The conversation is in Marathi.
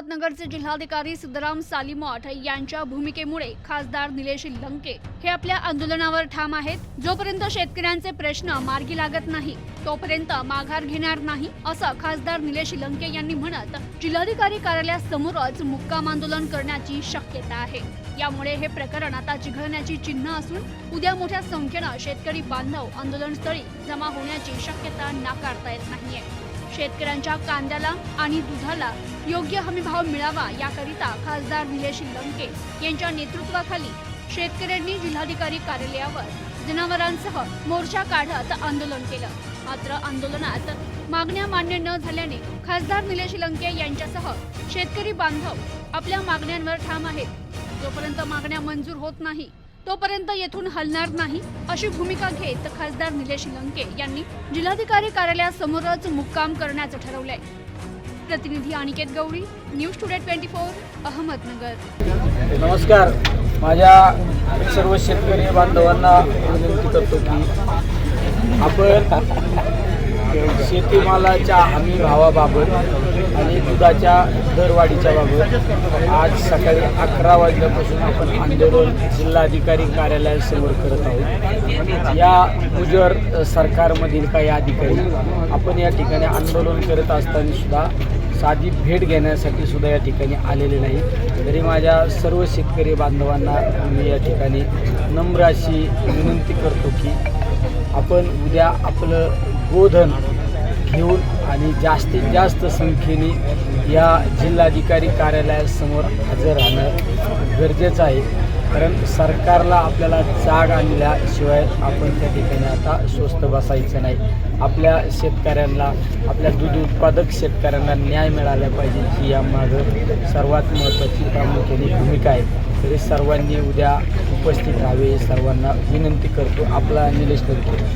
अहमदनगरचे जिल्हाधिकारी सिद्धराम सालीमठ यांच्या भूमिकेमुळे खासदार निलेश लंके हे आपल्या आंदोलनावर ठाम आहेत. जोपर्यंत शेतकऱ्यांचे प्रश्न मार्गी लागत नाही तोपर्यंत माघार घेणार नाही असं खासदार निलेश लंके यांनी म्हणत जिल्हाधिकारी कार्यालयासमोरच मुक्काम आंदोलन करण्याची शक्यता आहे. यामुळे हे प्रकरण आता चिघळण्याची चिन्ह असून उद्या मोठ्या संख्येनं शेतकरी बांधव आंदोलनस्थळी जमा होण्याची शक्यता नाकारता येत नाहीये. शेतकऱ्यांच्या कांद्याला आणि दुधाला योग्य हमी भाव मिळावा याकरिता खासदार निलेश लंके यांच्या नेतृत्वाखाली शेतकऱ्यांनी जिल्हाधिकारी कार्यालयावर जनावरांसह मोर्चा काढत आंदोलन केलं. मात्र आंदोलनात मागण्या मान्य न झाल्याने खासदार निलेश लंके यांच्यासह शेतकरी बांधव आपल्या मागण्यांवर ठाम आहेत. जोपर्यंत मागण्या मंजूर होत नाही तोपर्यंत येथून हलणार नाही अशी भूमिका घेत खासदार निलेश लंके यांनी जिल्हाधिकारी कार्यालयासमोरच मुक्काम करण्याचं ठरवलंय. प्रतिनिधी Aniket Gauri news today twenty four Ahmednagar. नमस्कार. माझ्या सर्व शेतकरी बांधवांना विनंती करतो की आपण शेतीमालाच्या हमी भावाबाबत आणि दुधाच्या दरवाढीच्या बाबत आज सकाळी अकरा वाजल्यापासून आपण आंदोलन जिल्हाधिकारी कार्यालयासमोर करत आहोत. या गुजर सरकारमधील काही अधिकारी आपण या ठिकाणी आंदोलन करत असताना सुद्धा साधी भेट घेण्यासाठी सुद्धा या ठिकाणी आलेले नाही तरी माझ्या सर्व शेतकरी बांधवांना मी या ठिकाणी नम्र अशी विनंती करतो की आपण उद्या आपलं गोधन घेऊन आणि जास्तीत जास्त संख्येने या जिल्हाधिकारी कार्यालयासमोर हजर राहणं गरजेचं आहे. कारण सरकारला आपल्याला जाग आणल्याशिवाय आपण त्या ठिकाणी आता स्वस्त बसायचं नाही. आपल्या शेतकऱ्यांना आपल्या दूध उत्पादक शेतकऱ्यांना न्याय मिळाला पाहिजे ही यामागं सर्वात महत्त्वाची प्रामुख्याने भूमिका आहे. तरी सर्वांनी उद्या उपस्थित राहावे सर्वांना विनंती करतो. आपला निलेश करतो.